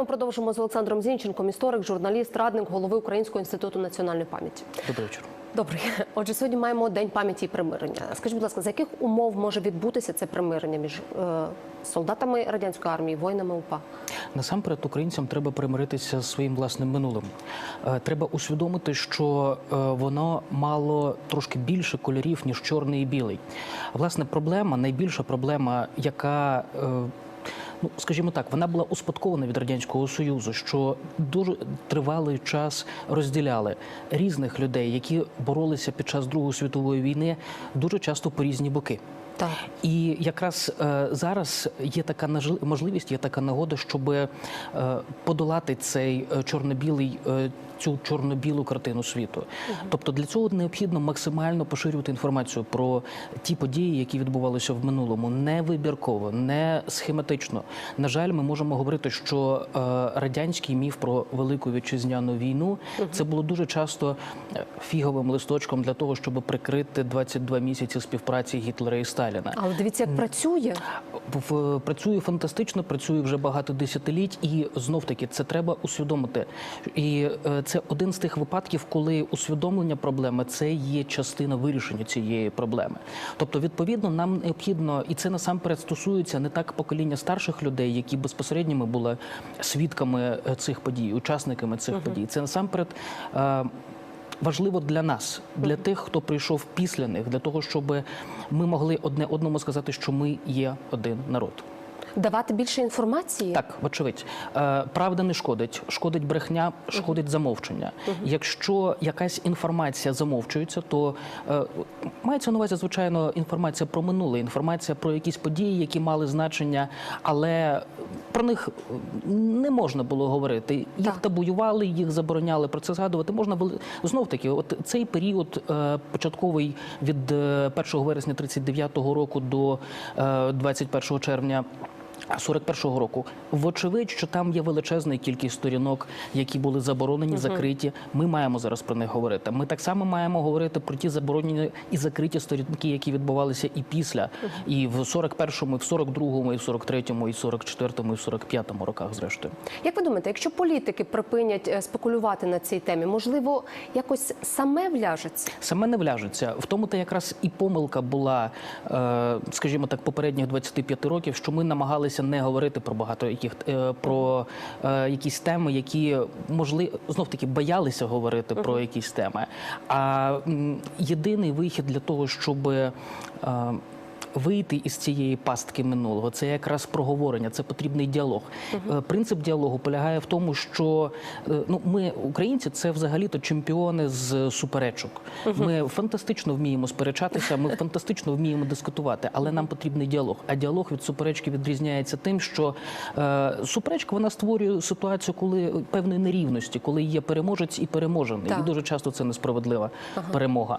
Тему продовжимо з Олександром Зінченком, історик, журналіст, радник голови Українського інституту національної пам'яті. Добрий вечір. Добре, отже, сьогодні маємо день пам'яті і примирення. Скажіть, будь ласка, за яких умов може відбутися це примирення між е, солдатами радянської армії, воїнами УПА? Насамперед українцям треба примиритися з своїм власним минулим. Е, Треба усвідомити, що е, воно мало трошки більше кольорів ніж чорний і білий. Власне, проблема, найбільша проблема, яка е, Ну, скажімо так, вона була успадкована від радянського союзу, що дуже тривалий час розділяли різних людей, які боролися під час Другої світової війни, дуже часто по різні боки. Так. І якраз е, зараз є така можливість, є така нагода, щоб е, подолати цей е, чорно-білий. е, Цю чорно-білу картину світу, тобто для цього необхідно максимально поширювати інформацію про ті події, які відбувалися в минулому, не вибірково, не схематично. На жаль, ми можемо говорити, що е, радянський міф про велику вітчизняну війну це було дуже часто е, фіговим листочком для того, щоб прикрити 22 місяці співпраці Гітлера і Сталіна. Але дивіться, як працює. Працює фантастично, працює вже багато десятиліть, і знов таки це треба усвідомити. І е, це один з тих випадків, коли усвідомлення проблеми це є частина вирішення цієї проблеми. Тобто, відповідно, нам необхідно, і це насамперед стосується не так покоління старших людей, які безпосередньо були свідками е, цих подій, учасниками цих подій. Це насамперед. е, Важливо для нас, для тих, хто прийшов після них, для того, щоб ми могли одне одному сказати, що ми є один народ. Давати більше інформації. Так, вочевидь, Е, правда не шкодить, шкодить брехня, шкодить замовчення. Якщо якась інформація замовчується, то е, мається на увазі, звичайно, інформація про минуле, інформація про якісь події, які мали значення, але про них не можна було говорити. Їх Так. табуювали, їх забороняли про це згадувати. Можна було знов таки, от цей період е, початковий від е, 1 вересня 39-го року до е, 21 червня. 41-го року, вочевидь, що там є величезна кількість сторінок, які були заборонені, закриті. Ми маємо зараз про них говорити. Ми так само маємо говорити про ті заборонені і закриті сторінки, які відбувалися і після, і в 41-му, і в 42-му, і в 43-му, і в 44-му, і в 45-му роках, зрештою. Як ви думаєте, якщо політики припинять е, спекулювати на цій темі, можливо, якось саме вляжеться? Саме не вляжеться. В тому то якраз і помилка була, е, скажімо так, попередніх 25 років, що ми намагалися не говорити про багато яких е, про е, якісь теми, які можливо знов таки боялися говорити про якісь теми. А єдиний вихід для того, щоб е, Вийти із цієї пастки минулого це якраз проговорення, це потрібний діалог. Е, Принцип діалогу полягає в тому, що е, ну ми, українці, це взагалі-то чемпіони з суперечок. Ми фантастично вміємо сперечатися, ми фантастично вміємо дискутувати, але нам потрібний діалог. А діалог від суперечки відрізняється тим, що е, суперечка вона створює ситуацію, коли певної нерівності, коли є переможець і переможений. Так. І дуже часто це несправедлива перемога.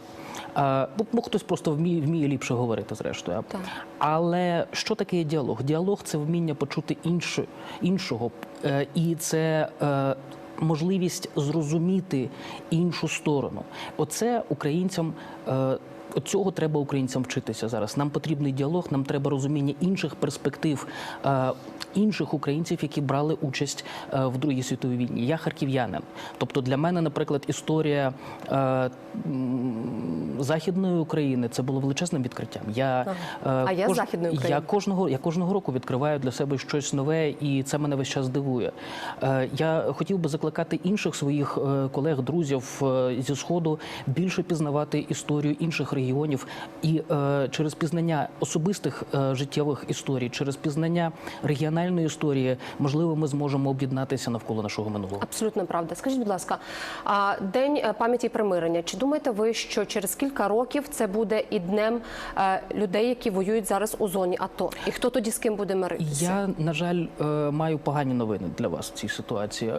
А, бо, бо хтось просто вміє, вміє ліпше говорити, зрештою. Так. Але що таке діалог? Діалог це вміння почути інше, іншого, Е, і це. е, Можливість зрозуміти іншу сторону. Оце українцям. е, цього треба українцям вчитися зараз. Нам потрібний діалог, нам треба розуміння інших перспектив, інших українців, які брали участь е, в Другій світовій війні. Я харків'янин. Тобто для мене, наприклад, історія е, Західної України це було величезним відкриттям. Я, е, А я Західної України. Я кожного, я кожного року відкриваю для себе щось нове, і це мене весь час дивує. Я хотів би закликати інших своїх колег, друзів зі сходу більше пізнавати історію інших регіонів і через пізнання особистих життєвих історій, через пізнання регіональної історії, можливо, ми зможемо об'єднатися навколо нашого минулого. Абсолютно правда. Скажіть, будь ласка, а день е, пам'яті і примирення. Чи думаєте ви, що через кілька років це буде і днем е, людей, які воюють зараз у зоні АТО? І хто тоді з ким буде миритися? Я, на жаль, е, маю погані новини для вас в цій ситуації.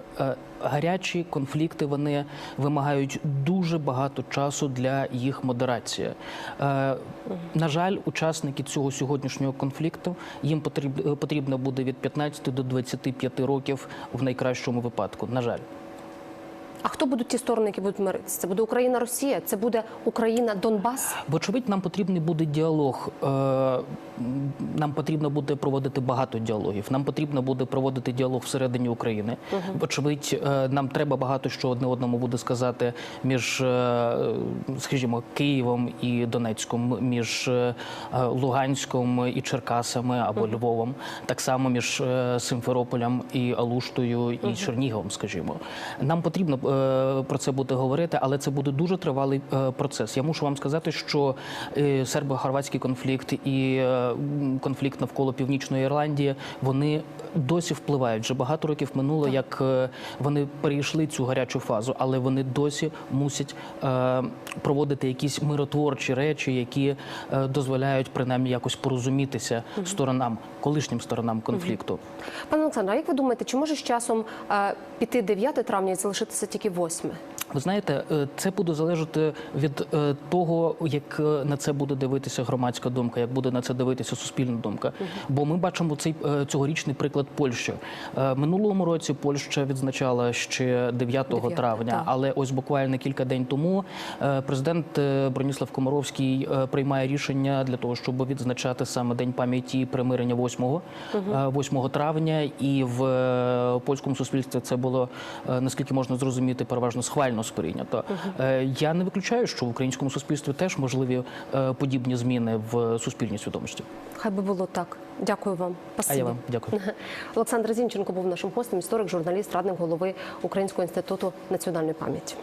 Гарячі конфлікти вони вимагають дуже багато часу для їх модерації. На жаль, учасники цього сьогоднішнього конфлікту їм потрібно буде від 15 до 25 років в найкращому випадку. На жаль. А хто будуть ті сторони, які будуть миритися? Це буде Україна, Росія, це буде Україна, Донбас. Вочевидь, нам потрібний буде діалог. Е, Нам потрібно буде проводити багато діалогів. Нам потрібно буде проводити діалог всередині України. Вочевидь, е, нам треба багато що одне одному буде сказати між, е, скажімо, Києвом і Донецьком, між Луганськом і Черкасами або Львовом, так само між Симферополем і Алуштою і Черніговом, скажімо. Нам потрібно про це буде говорити, але це буде дуже тривалий е, процес. Я мушу вам сказати, що е, сербо-хорватський конфлікт і е, конфлікт навколо північної Ірландії вони досі впливають. Вже багато років минуло, як е, вони перейшли цю гарячу фазу, але вони досі мусять е, проводити якісь миротворчі речі, які е, дозволяють принаймні якось порозумітися сторонам, колишнім сторонам конфлікту. Пане Олександре, а як ви думаєте, чи може з часом е, піти 9 травня і залишитися тільки 8? Ви знаєте, е, це буде залежати від е, того, як е, на це буде дивитися громадська думка, як буде на це дивитися суспільна думка. Бо ми бачимо цей цьогорічний приклад Польщі. Минулому році Польща відзначала ще 9 9, травня, так. але ось буквально кілька день тому президент Броніслав Комаровський приймає рішення для того, щоб відзначати саме день пам'яті примирення 8, е, 8 травня. І в польському суспільстві це було наскільки можна зрозуміти, переважно схвально сприйнято. Е, Я не виключаю, що в українському суспільстві теж можливі е, подібні зміни в суспільній свідомості. Хай би було так. Дякую вам. А я вам дякую. Олександр Зінченко був нашим гостем, історик, журналіст, радник голови Українського інституту національної пам'яті.